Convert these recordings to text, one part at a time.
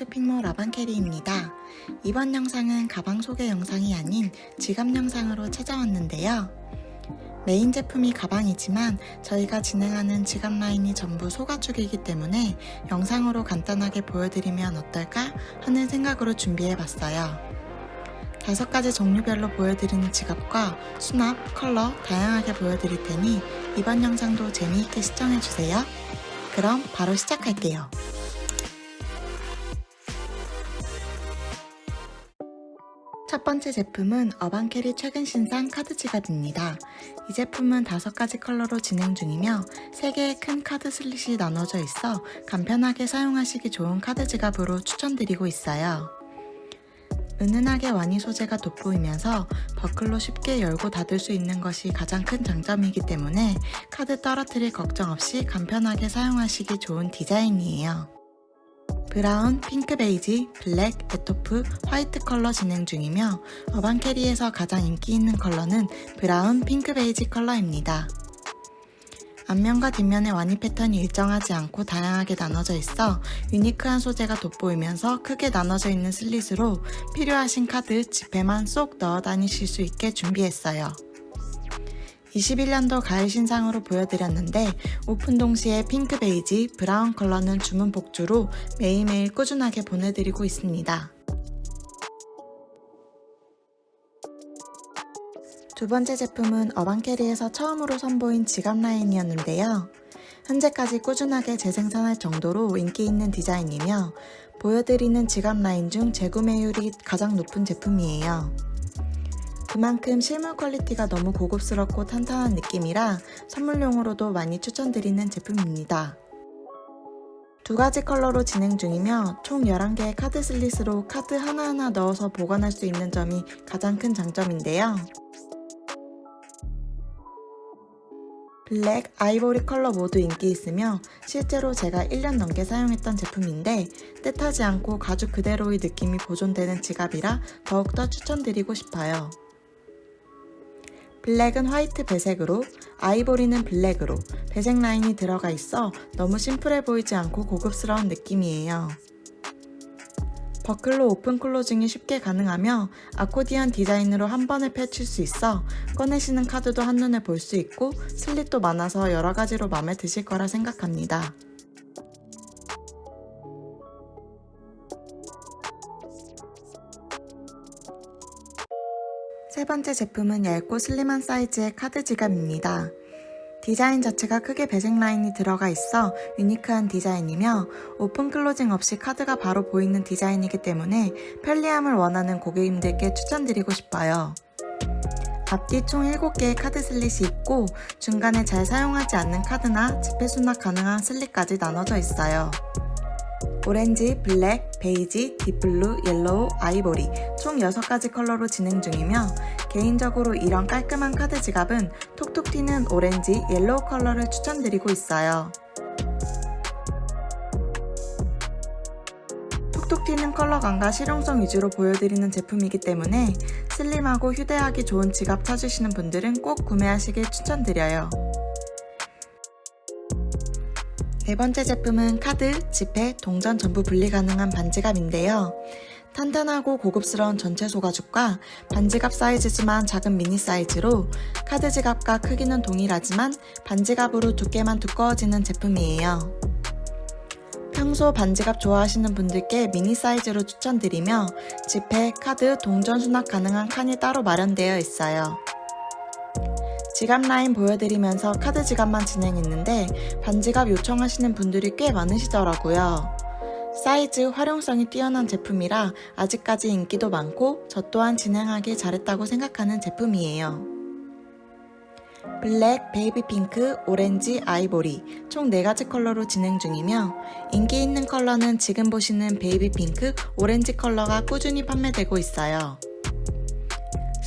쇼핑몰 라방캐리입니다. 이번 영상은 가방 소개 영상이 아닌 지갑 영상으로 찾아왔는데요. 메인 제품이 가방이지만 저희가 진행하는 지갑 라인이 전부 소가죽이기 때문에 영상으로 간단하게 보여드리면 어떨까 하는 생각으로 준비해봤어요. 다섯 가지 종류별로 보여드리는 지갑과 수납, 컬러 다양하게 보여드릴 테니 이번 영상도 재미있게 시청해주세요. 그럼 바로 시작할게요. 첫 번째 제품은 어반캐리 최근 신상 카드 지갑입니다. 이 제품은 다섯 가지 컬러로 진행 중이며 세 개의 큰 카드 슬릿이 나눠져 있어 간편하게 사용하시기 좋은 카드 지갑으로 추천드리고 있어요. 은은하게 와니 소재가 돋보이면서 버클로 쉽게 열고 닫을 수 있는 것이 가장 큰 장점이기 때문에 카드 떨어뜨릴 걱정 없이 간편하게 사용하시기 좋은 디자인이에요. 브라운, 핑크 베이지, 블랙, 에토프, 화이트 컬러 진행 중이며 어반 캐리에서 가장 인기 있는 컬러는 브라운, 핑크 베이지 컬러입니다. 앞면과 뒷면의 와니 패턴이 일정하지 않고 다양하게 나눠져 있어 유니크한 소재가 돋보이면서 크게 나눠져 있는 슬릿으로 필요하신 카드, 지폐만 쏙 넣어 다니실 수 있게 준비했어요. 21년도 가을 신상으로 보여드렸는데 오픈 동시에 핑크 베이지, 브라운 컬러는 주문 복주로 매일매일 꾸준하게 보내드리고 있습니다. 두 번째 제품은 어반캐리에서 처음으로 선보인 지갑 라인이었는데요. 현재까지 꾸준하게 재생산할 정도로 인기 있는 디자인이며 보여드리는 지갑 라인 중 재구매율이 가장 높은 제품이에요. 그만큼 실물 퀄리티가 너무 고급스럽고 탄탄한 느낌이라 선물용으로도 많이 추천드리는 제품입니다. 두 가지 컬러로 진행 중이며 총 11개의 카드 슬릿으로 카드 하나하나 넣어서 보관할 수 있는 점이 가장 큰 장점인데요. 블랙, 아이보리 컬러 모두 인기 있으며 실제로 제가 1년 넘게 사용했던 제품인데 뜻하지 않고 가죽 그대로의 느낌이 보존되는 지갑이라 더욱더 추천드리고 싶어요. 블랙은 화이트 배색으로, 아이보리는 블랙으로 배색 라인이 들어가 있어 너무 심플해 보이지 않고 고급스러운 느낌이에요. 버클로 오픈 클로징이 쉽게 가능하며 아코디언 디자인으로 한 번에 펼칠 수 있어 꺼내시는 카드도 한눈에 볼 수 있고 슬릿도 많아서 여러 가지로 마음에 드실 거라 생각합니다. 세 번째 제품은 얇고 슬림한 사이즈의 카드 지갑입니다. 디자인 자체가 크게 배색 라인이 들어가 있어 유니크한 디자인이며 오픈 클로징 없이 카드가 바로 보이는 디자인이기 때문에 편리함을 원하는 고객님들께 추천드리고 싶어요. 앞뒤 총 7개의 카드 슬릿이 있고 중간에 잘 사용하지 않는 카드나 지폐 수납 가능한 슬릿까지 나눠져 있어요. 오렌지, 블랙, 베이지, 딥블루, 옐로우, 아이보리 총 6가지 컬러로 진행 중이며 개인적으로 이런 깔끔한 카드 지갑은 톡톡 튀는 오렌지, 옐로우 컬러를 추천드리고 있어요. 톡톡 튀는 컬러감과 실용성 위주로 보여드리는 제품이기 때문에 슬림하고 휴대하기 좋은 지갑 찾으시는 분들은 꼭 구매하시길 추천드려요. 네 번째 제품은 카드, 지폐, 동전 전부 분리 가능한 반지갑인데요. 탄탄하고 고급스러운 전체 소가죽과 반지갑 사이즈지만 작은 미니 사이즈로 카드 지갑과 크기는 동일하지만 반지갑으로 두께만 두꺼워지는 제품이에요. 평소 반지갑 좋아하시는 분들께 미니 사이즈로 추천드리며 지폐, 카드, 동전 수납 가능한 칸이 따로 마련되어 있어요. 지갑 라인 보여드리면서 카드 지갑만 진행했는데 반지갑 요청하시는 분들이 꽤 많으시더라고요. 사이즈, 활용성이 뛰어난 제품이라 아직까지 인기도 많고 저 또한 진행하기 잘했다고 생각하는 제품이에요. 블랙, 베이비 핑크, 오렌지, 아이보리 총 4가지 컬러로 진행 중이며 인기 있는 컬러는 지금 보시는 베이비 핑크, 오렌지 컬러가 꾸준히 판매되고 있어요.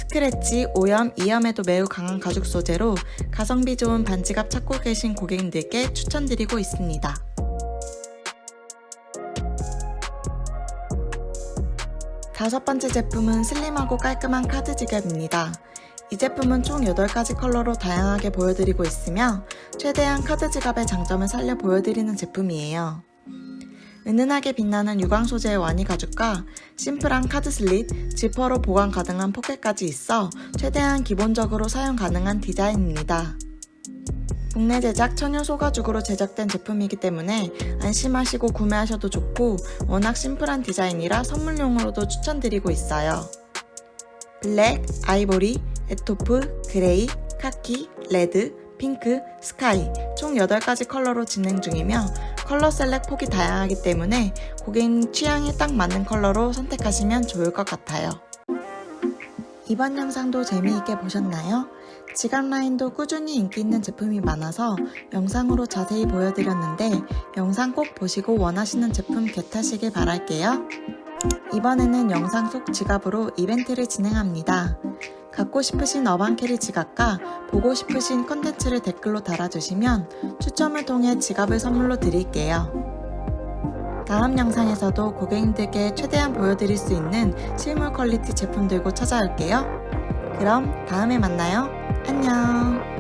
스크래치, 오염, 이염에도 매우 강한 가죽 소재로 가성비 좋은 반지갑 찾고 계신 고객님들께 추천드리고 있습니다. 다섯 번째 제품은 슬림하고 깔끔한 카드 지갑입니다. 이 제품은 총 8가지 컬러로 다양하게 보여드리고 있으며 최대한 카드 지갑의 장점을 살려 보여드리는 제품이에요. 은은하게 빛나는 유광 소재의 와니 가죽과 심플한 카드 슬릿, 지퍼로 보관 가능한 포켓까지 있어 최대한 기본적으로 사용 가능한 디자인입니다. 국내 제작 천연 소가죽으로 제작된 제품이기 때문에 안심하시고 구매하셔도 좋고 워낙 심플한 디자인이라 선물용으로도 추천드리고 있어요. 블랙, 아이보리, 에토프, 그레이, 카키, 레드, 핑크, 스카이 총 8가지 컬러로 진행 중이며 컬러 셀렉 폭이 다양하기 때문에 고객님 취향에 딱 맞는 컬러로 선택하시면 좋을 것 같아요. 이번 영상도 재미있게 보셨나요? 지갑 라인도 꾸준히 인기 있는 제품이 많아서 영상으로 자세히 보여드렸는데 영상 꼭 보시고 원하시는 제품 겟하시길 바랄게요. 이번에는 영상 속 지갑으로 이벤트를 진행합니다. 갖고 싶으신 어반캐리 지갑과 보고 싶으신 컨텐츠를 댓글로 달아주시면 추첨을 통해 지갑을 선물로 드릴게요. 다음 영상에서도 고객님들께 최대한 보여드릴 수 있는 실물 퀄리티 제품 들고 찾아올게요. 그럼 다음에 만나요. 안녕.